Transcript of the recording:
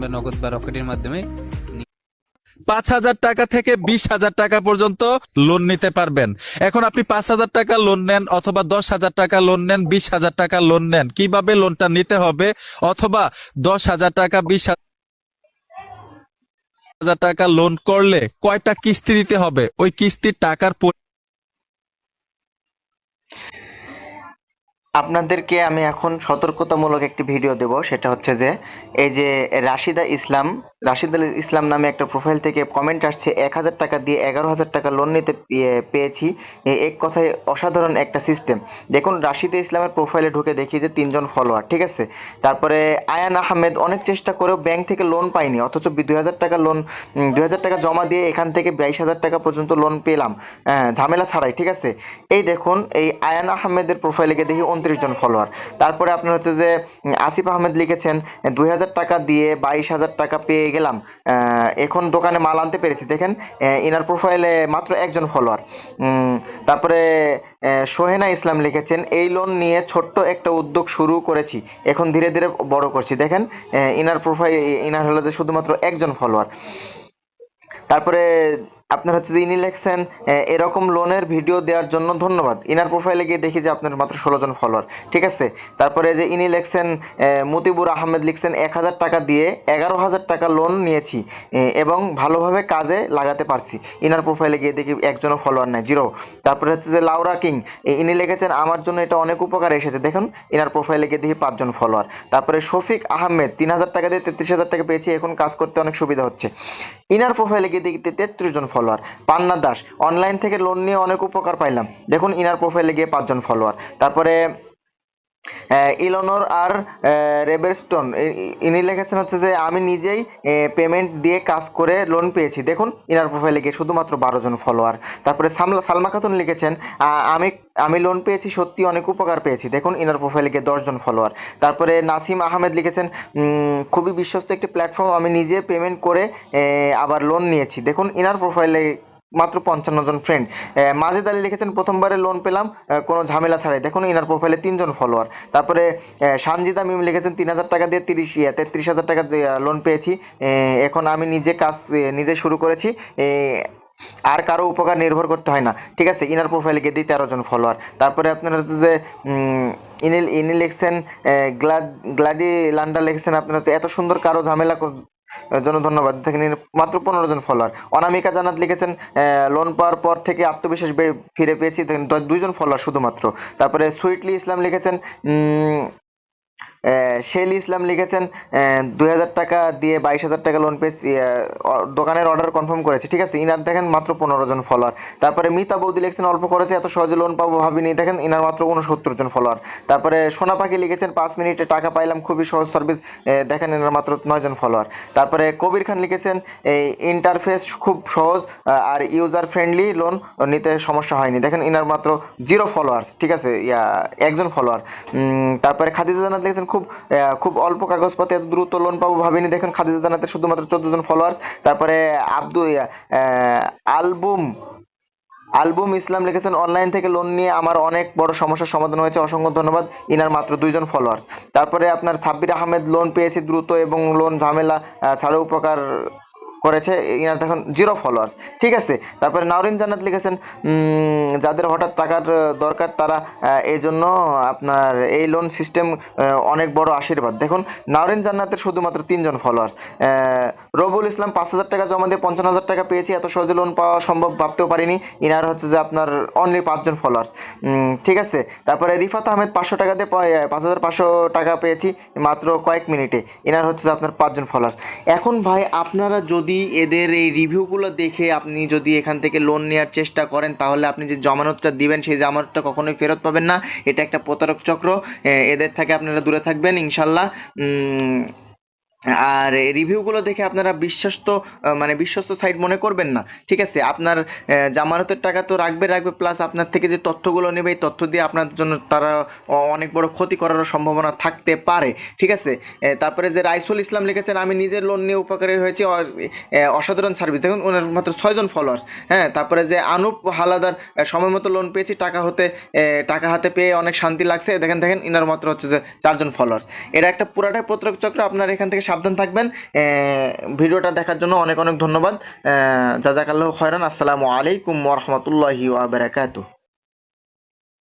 বা নগদ বা রকেটের মাধ্যমে পাঁচ হাজার টাকা থেকে বিশ হাজার টাকা পর্যন্ত লোন নিতে পারবেন। এখন আপনি পাঁচ হাজার টাকা লোন নেন অথবা দশ হাজার টাকা লোন নেন, বিশ হাজার টাকা লোন নেন। কীভাবে লোনটা নিতে হবে? অথবা দশ হাজার টাকা, বিশ হাজার টাকা লোন করলে কয়টা কিস্তি দিতে হবে? ওই কিস্তির টাকার আপনাদেরকে আমি এখন সতর্কতামূলক একটি ভিডিও দেব সেটা হচ্ছে যে এই যে রাশিদা ইসলাম রাশিদা ইসলাম নামে একটা প্রোফাইল থেকে কমেন্ট আসছে এক হাজার টাকা দিয়ে এগারো হাজার টাকা লোন নিতে পেয়ে- পেয়েছি। এক কথায় অসাধারণ একটা সিস্টেম দেখুন রাশিদা ইসলামের প্রোফাইলে ঢুকে দেখি যে তিনজন ফলোয়ার ঠিক আছে? তারপরে আয়ান আহমেদ অনেক চেষ্টা করেও ব্যাংক থেকে লোন পাইনি অথচ দুই হাজার টাকা লোন দুই হাজার টাকা জমা দিয়ে এখান থেকে বাইশ হাজার টাকা পর্যন্ত লোন পেলাম। হ্যাঁ, ঝামেলা ছাড়াই ঠিক আছে? এই দেখুন এই আয়ান আহমেদের প্রোফাইলে গিয়ে দেখি উনত্রিশ জন ফলোয়ার তারপরে আপনার হচ্ছে যে আসিফ আহমেদ লিখেছেন দুই হাজার টাকা দিয়ে বাইশ হাজার টাকা পেয়ে গেলাম। এখন দোকানে মাল আনতে পেরেছি। দেখেন ইনার প্রোফাইলে মাত্র একজন ফলোয়ার তারপরে সোহেনা ইসলাম লিখেছেন, এই লোন নিয়ে ছোট্ট একটা উদ্যোগ শুরু করেছি। এখন ধীরে ধীরে বড় করছি। দেখেন ইনার প্রোফাইল ইনার হলো যে শুধুমাত্র একজন ফলোয়ার তারপরে আপনার হচ্ছে যে ইনি লিখছেন এরকম লোনের ভিডিও দেওয়ার জন্য ধন্যবাদ। ইনার প্রোফাইলে গিয়ে দেখি যে আপনার মাত্র ষোলো জন ফলোয়ার ঠিক আছে? তারপরে যে ইনি লিখছেন মতিবুর আহমেদ লিখছেন, এক হাজার টাকা দিয়ে এগারো হাজার টাকা লোন নিয়েছি এবং ভালোভাবে কাজে লাগাতে পারছি। ইনার প্রোফাইলে গিয়ে দেখি একজনও ফলোয়ার নাই জিরো তারপরে হচ্ছে যে লাউরা কিং ইনি লিখেছেন, আমার জন্য এটা অনেক উপকার এসেছে। দেখুন, ইনার প্রোফাইলে গিয়ে দেখি পাঁচজন ফলোয়ার তারপরে শফিক আহমেদ, তিন হাজার টাকা দিয়ে তেত্রিশ হাজার টাকা পেয়েছি, এখন কাজ করতে অনেক সুবিধা হচ্ছে। ইনার প্রোফাইলে গিয়ে দেখি তেত্রিশ জন ফলোয়ার পান্না দাস অনলাইন থেকে লোন নিয়ে অনেক উপকার পাইলাম। দেখুন, ইনার প্রোফাইলে গিয়ে পাঁচজন ফলোয়ার তারপরে ইলনোর আর রেবেরস্টোন ইনি লিখেছেন হচ্ছে যে, আমি নিজেই পেমেন্ট দিয়ে কাজ করে লোন পেয়েছি। দেখুন, ইনার প্রোফাইলে গিয়ে শুধুমাত্র বারো জন ফলোয়ার তারপরে সামলা, সালমা খাতুন লিখেছেন আমি আমি লোন পেয়েছি সত্যি অনেক উপকার পেয়েছি। দেখুন, ইনার প্রোফাইলে গিয়ে দশজন ফলোয়ার তারপরে নাসিম আহমেদ লিখেছেন খুবই বিশ্বস্ত একটি প্ল্যাটফর্ম আমি নিজে পেমেন্ট করে আবার লোন নিয়েছি। দেখুন, ইনার প্রোফাইলে মাত্র পঞ্চান্ন জন ফ্রেন্ড মাজেদ আলী লিখেছেন, প্রথমবারে লোন পেলাম কোনো ঝামেলা ছাড়াই। দেখুন, ইনার প্রোফাইলে তিনজন ফলোয়ার তারপরে সানজিদা মিম লিখেছেন, তিন হাজার টাকা দিয়ে তিরিশ তেত্রিশ হাজার টাকা লোন পেয়েছি। এখন আমি নিজে কাজ নিজে শুরু করেছি। আর কারও উপকার নির্ভর করতে হয় না। ঠিক আছে, ইনার প্রোফাইলে গিয়ে দিই তেরো জন ফলোয়ার তারপরে আপনার হচ্ছে যে ইনি ইনি লিখছেন গ্লাড, গ্লাডি লান্ডা লিখছেন, আপনার হচ্ছে এত সুন্দর কারও ঝামেলা জন্য ধন্যবাদ। দেখেন মাত্র পনেরো জন ফলোয়ার অনামিকা জানাত লিখেছেন লোন পাওয়ার পর থেকে আত্মবিশ্বাস ফিরে পেয়েছি। দুইজন ফলোয়ার শুধুমাত্র। তারপরে সুইটলি ইসলাম লিখেছেন শেলি ইসলাম লিখেছেন দুই হাজার টাকা দিয়ে বাইশ হাজার টাকা লোন পেয়েছি দোকানের অর্ডার কনফার্ম করেছে, ঠিক আছে? ইনার দেখেন মাত্র পনেরো জন ফলোয়ার তারপরে মিতা বৌদি লিখেছেন, অল্প করেছে এত সহজে লোন পাবো ভাবিনি, দেখেন ইনার মাত্র উনসত্তর জন ফলোয়ার তারপরে সোনা পাখি লিখেছেন, পাঁচ মিনিটে টাকা পাইলাম, খুবই সহজ সার্ভিস দেখেন এনার মাত্র নয় জন ফলোয়ার তারপরে কবির খান লিখেছেন এই ইন্টারফেস খুব সহজ আর ইউজার ফ্রেন্ডলি লোন নিতে সমস্যা হয়নি। দেখেন ইনার মাত্র জিরো ফলোয়ার্স ঠিক আছে? ইয়া, একজন ফলোয়ার তারপরে খাদিজা জানাত লিখেছেন খুব খুব অল্প কাগজপত্রে এত দ্রুত লোন পাবো ভাবিনি। দেখেন, খাদিজা জানাতের শুধুমাত্র চোদ্দ জন ফলোয়ার্স তারপরে আব্দুল আলবুম আলবুম ইসলাম লিখেছেন অনলাইন থেকে লোন নিয়ে আমার অনেক বড় সমস্যার সমাধান হয়েছে। অসংখ্য ধন্যবাদ। ইনার মাত্র দুইজন ফলোয়ার্স তারপরে আপনার সাব্বির আহমেদ লোন পেয়েছে দ্রুত এবং লোন ঝামেলা ছাড়া উপকার করেছে। ইনার দেখুন জিরো ফলোয়ার্স ঠিক আছে? তারপরে নাওরিন জান্নাত লিখেছেন যাদের হঠাৎ টাকার দরকার তারা এই জন্য আপনার এই লোন সিস্টেম অনেক বড় আশীর্বাদ। দেখুন, নাওরিন জান্নাতের শুধুমাত্র তিনজন ফলোয়ার্স রবুল ইসলাম পাঁচ হাজার টাকা জমা দিয়ে পঞ্চান্ন হাজার টাকা পেয়েছি, এত সহজে লোন পাওয়া সম্ভব ভাবতেও পারিনি। ইনার হচ্ছে যে আপনার অনলি পাঁচজন ফলোয়ার্স ঠিক আছে? তারপরে রিফাত আহমেদ পাঁচশো টাকা দিয়ে পাঁচ হাজার পাঁচশো টাকা পেয়েছি, মাত্র কয়েক মিনিটে। ইনার হচ্ছে যে আপনার পাঁচজন ফলোয়ার্স এখন ভাই, আপনারা যদি এদের এই রিভিউগুলো দেখে আপনি যদি এখান থেকে লোন নেওয়ার চেষ্টা করেন, তাহলে আপনি যে জামানতটা দিবেন, সেই জামানতটা কখনোই ফেরত পাবেন না। এটা একটা প্রতারক চক্র। এদের থেকে আপনারা দূরে থাকবেন, ইনশাল্লাহ। আর রিভিউগুলো দেখে আপনারা বিশ্বস্ত মানে বিশ্বস্ত সাইট মনে করবেন না। ঠিক আছে? আপনার জামানতের টাকা তো রাখবে রাখবে প্লাস আপনার থেকে যে তথ্যগুলো নেবে, এই তথ্য দিয়ে আপনার জন্য তারা অনেক বড় ক্ষতি করারও সম্ভাবনা থাকতে পারে। ঠিক আছে? তারপরে যে রাইসুল ইসলাম লিখেছেন, আমি নিজের লোন নিয়ে উপকারী হয়েছি অসাধারণ সার্ভিস দেখুন ওনার মাত্র ছয়জন ফলোয়ার্স হ্যাঁ তারপরে যে আনুপ হালাদার সময় মতো লোন পেয়েছি, টাকা হতে টাকা হাতে পেয়ে অনেক শান্তি লাগছে। দেখেন দেখেন, ইনার মাত্র হচ্ছে যে চারজন ফলোয়ার্স এটা একটা পুরাটাই প্রতারক চক্র, আপনার এখান থেকে সাবধান থাকবেন। ভিডিওটা দেখার জন্য অনেক অনেক ধন্যবাদ। জাজাকাল্লাহ হয়রান আসসালামু আলাইকুম ওরহমতুল্লাহি ওয়া বারাকাতুহু।